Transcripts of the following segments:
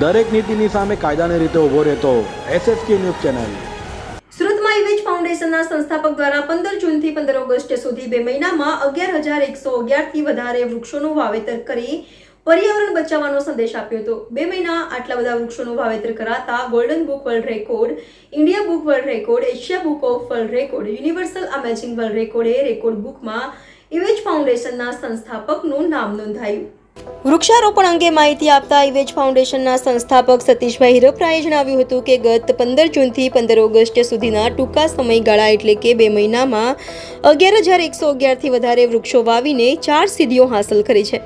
દરેક નીતિની સામે કાયદાની રીતે ઊભો રહેતો એસએસકે ન્યૂઝ ચેનલ. સુરતમાં ઇવેજ ફાઉન્ડેશનના સંસ્થાપક દ્વારા પંદર જૂનથી પંદર ઓગસ્ટ સુધી બે મહિનામાં અગિયાર હજાર એકસો અગિયારથી વધારે વૃક્ષોનું વાવેતર કરી પર્યાવરણ બચાવવાનો સંદેશ આપ્યો હતો. બે મહિના આટલા બધા વૃક્ષોનું વાવેતર કરાતા golden book world record India book world record Asia book of world record universal amazing world રેકોર્ડે record બુકમાં ઇવેજ ફાઉન્ડેશનના સંસ્થાપકનું નામ નોંધાયું. વૃક્ષારોપણ અંગે માહિતી આપતા ઇવેજ ફાઉન્ડેશનના સંસ્થાપક સતીશભાઈ હિરપરાએ જણાવ્યું હતું કે ગત પંદર જૂનથી પંદર ઓગસ્ટ સુધીના ટૂંકા સમયગાળા એટલે કે બે મહિનામાં અગિયાર હજાર એકસો અગિયારથી વધારે વૃક્ષો વાવીને ચાર સિદ્ધિઓ હાંસલ કરી છે.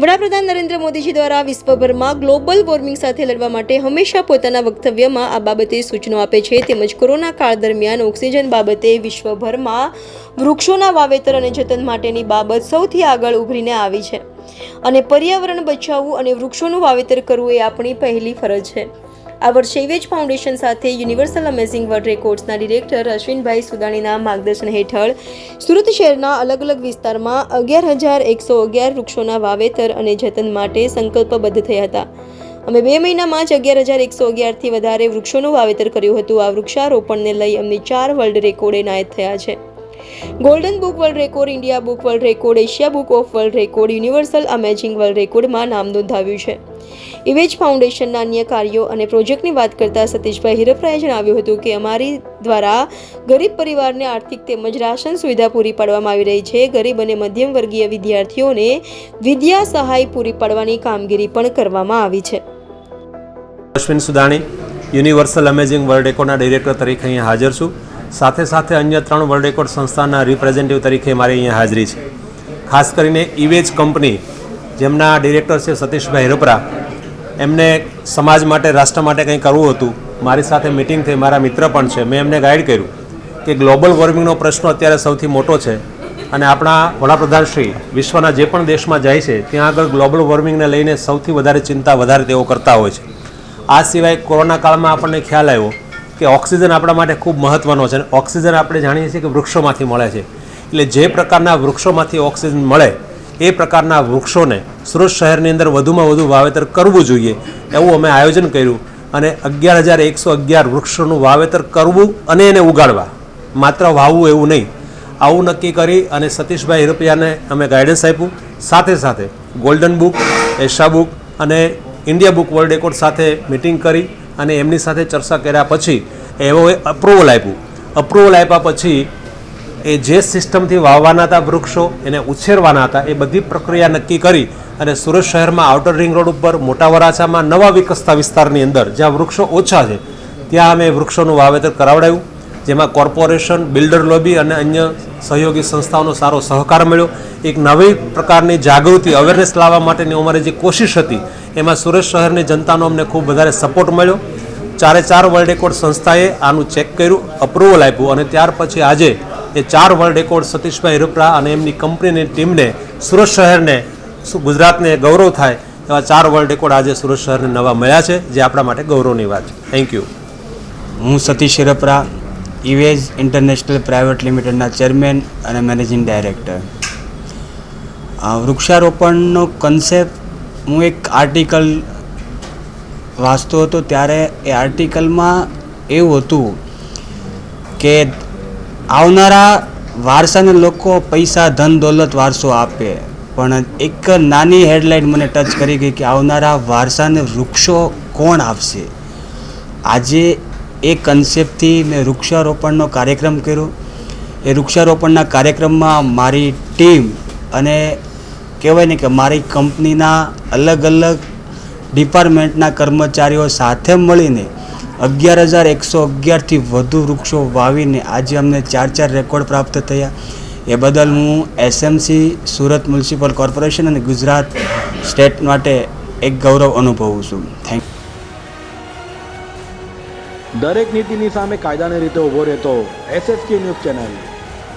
વડાપ્રધાન નરેન્દ્ર મોદીજી દ્વારા વિશ્વભરમાં ગ્લોબલ વોર્મિંગ સાથે લડવા માટે હંમેશા પોતાના વક્તવ્યમાં આ બાબતે સૂચનો આપે છે. તેમજ કોરોના કાળ દરમિયાન ઓક્સિજન બાબતે વિશ્વભરમાં વૃક્ષોના વાવેતર અને જતન માટેની બાબત સૌથી આગળ ઉભરીને આવી છે. અને પર્યાવરણ બચાવવું અને વૃક્ષોનું વાવેતર કરવું એ આપણી પહેલી ફરજ છે. આ વર્ષે ઇવેજ ફાઉન્ડેશન સાથે યુનિવર્સલ અમેઝિંગ વર્લ્ડ રેકોર્ડ્સના ડિરેક્ટર અશ્વિનભાઈ સુદાણીના માર્ગદર્શન હેઠળ સુરત શહેરના અલગ અલગ વિસ્તારમાં અગિયાર હજાર એકસો અગિયાર વૃક્ષોના વાવેતર અને જતન માટે સંકલ્પબદ્ધ થયા હતા. અમે બે મહિનામાં જ અગિયાર હજાર એકસો અગિયારથી વધારે વૃક્ષોનું વાવેતર કર્યું હતું. આ વૃક્ષારોપણને લઈ અમને ચાર વર્લ્ડ રેકોર્ડ એનાયત થયા છે. Golden book world record India book world record Asia book of world record universal amazing world રેકોર્ડમાં નામ નોંધાવ્યું છે. ઇવેજ ફાઉન્ડેશનના અન્ય કાર્યો અને પ્રોજેક્ટની વાત કરતા સતીશભાઈ હિરપરાએ જણાવ્યું હતું કે અમારી દ્વારા ગરીબ પરિવારને આર્થિક તેમજ રાશન સુવિધા પૂરી પાડવામાં આવી રહી છે. ગરીબ અને મધ્યમ વર્ગીય વિદ્યાર્થીઓને વિદ્યા સહાય પૂરી પાડવાની કામગીરી પણ કરવામાં આવી છે. Ashwin Sudani universal amazing world રેકોર્ડના director તરીકે અહીં હાજર છું. સાથે સાથે અન્ય ત્રણ વર્લ્ડ રેકોર્ડ સંસ્થાના રિપ્રેઝેન્ટેટિવ તરીકે મારી અહીંયા હાજરી છે. ખાસ કરીને ઇવેજ કંપની, જેમના ડિરેક્ટર છે સતીશભાઈ હિરપરા, એમને સમાજ માટે, રાષ્ટ્ર માટે કંઈ કરવું હતું, મારી સાથે મિટિંગ થઈ, મારા મિત્ર પણ છે. મેં એમને ગાઈડ કર્યું કે ગ્લોબલ વોર્મિંગનો પ્રશ્ન અત્યારે સૌથી મોટો છે અને આપણા વડાપ્રધાન શ્રી વિશ્વના જે પણ દેશમાં જાય છે, ત્યાં આગળ ગ્લોબલ વોર્મિંગને લઈને સૌથી વધારે ચિંતા વધારે તેઓ કરતા હોય છે. આ સિવાય કોરોના કાળમાં આપણને ખ્યાલ આવ્યો કે ઓક્સિજન આપણા માટે ખૂબ મહત્ત્વનો છે ઓક્સિજન આપણે જાણીએ છીએ કે વૃક્ષોમાંથી મળે છે. એટલે જે પ્રકારના વૃક્ષોમાંથી ઓક્સિજન મળે, એ પ્રકારના વૃક્ષોને સુરત શહેરની અંદર વધુમાં વધુ વાવેતર કરવું જોઈએ એવું અમે આયોજન કર્યું અને અગિયાર હજાર એકસો અગિયાર વૃક્ષોનું વાવેતર કરવું અને એને ઉગાડવા. માત્ર વાવવું એવું નહીં, આવું નક્કી કરી અને સતીશભાઈ હિરપિયાને અમે ગાઈડન્સ આપ્યું. સાથે સાથે ગોલ્ડન બુક એશા બુક અને ઇન્ડિયા બુક વર્લ્ડ રેકોર્ડ સાથે મિટિંગ કરી અને એમની સાથે ચર્ચા કર્યા પછી એવો અપ્રુવલ આપ્યું. અપ્રુવલ આપ્યા પછી એ જે સિસ્ટમથી વાવવાના હતા વૃક્ષો, એને ઉછેરવાના હતા, એ બધી પ્રક્રિયા નક્કી કરી અને સુરત શહેરમાં આઉટર રિંગ રોડ ઉપર, મોટા વરાછામાં નવા વિકસતા વિસ્તારની અંદર, જ્યાં વૃક્ષો ઓછા છે, ત્યાં અમે વૃક્ષોનું વાવેતર કરાવડાવ્યું જેમાં કોર્પોરેશન, બિલ્ડર લોબી અને અન્ય સહયોગી સંસ્થાઓનો સારો સહકાર મળ્યો. એક નવી પ્રકારની જાગૃતિ અવેરનેસ લાવવા માટેની અમારી જે કોશિશ હતી, એમાં સુરત શહેરની જનતાનો અમને ખૂબ વધારે સપોર્ટ મળ્યો. ચારે ચાર વર્લ્ડ રેકોર્ડ સંસ્થાએ આનું ચેક કર્યું અપ્રુવલ આપ્યું અને ત્યાર પછી આજે એ ચાર વર્લ્ડ રેકોર્ડ સતીશભાઈ રૂપરા અને એમની કંપનીની ટીમને સુરત શહેરને ગુજરાતને ગૌરવ થાય એવા ચાર વર્લ્ડ રેકોર્ડ આજે સુરત શહેરને નવા મળ્યા છે, જે આપણા માટે ગૌરવની વાત છે. થેન્ક યુ હું સતીશ શિરપરા ઇવેજ ઇન્ટરનેશનલ પ્રાઇવેટ લિમિટેડના ચેરમેન અને મેનેજિંગ ડાયરેક્ટર. વૃક્ષારોપણનો કન્સેપ્ટ હું એક આર્ટિકલ વાંચતો હતો ત્યારે એ આર્ટિકલમાં એવું હતું કે આવનારા વારસાને લોકો પૈસા, ધન, દોલત વારસો આપે. પણ એક નાની હેડલાઇન મને ટચ કરી ગઈ કે આવનારા વારસાને વૃક્ષો કોણ આપશે? આજે એ કન્સેપ્ટથી મેં વૃક્ષારોપણનો કાર્યક્રમ કર્યો. એ વૃક્ષારોપણના કાર્યક્રમમાં મારી ટીમ અને કહેવાય ને કે મારી કંપનીના અલગ અલગ ડિપાર્ટમેન્ટના કર્મચારીઓ સાથે મળીને અગિયાર હજાર એકસો અગિયારથી વધુ વૃક્ષો વાવીને આજે અમને ચાર ચાર રેકોર્ડ પ્રાપ્ત થયા. એ બદલ હું એસએમસી, સુરત મ્યુનિસિપલ કોર્પોરેશન અને ગુજરાત સ્ટેટ માટે એક ગૌરવ અનુભવું છું. થેન્ક દરેક નીતિની સામે કાયદાની રીતે ઊભો રહેતો એસએસકે ન્યૂઝ ચેનલ.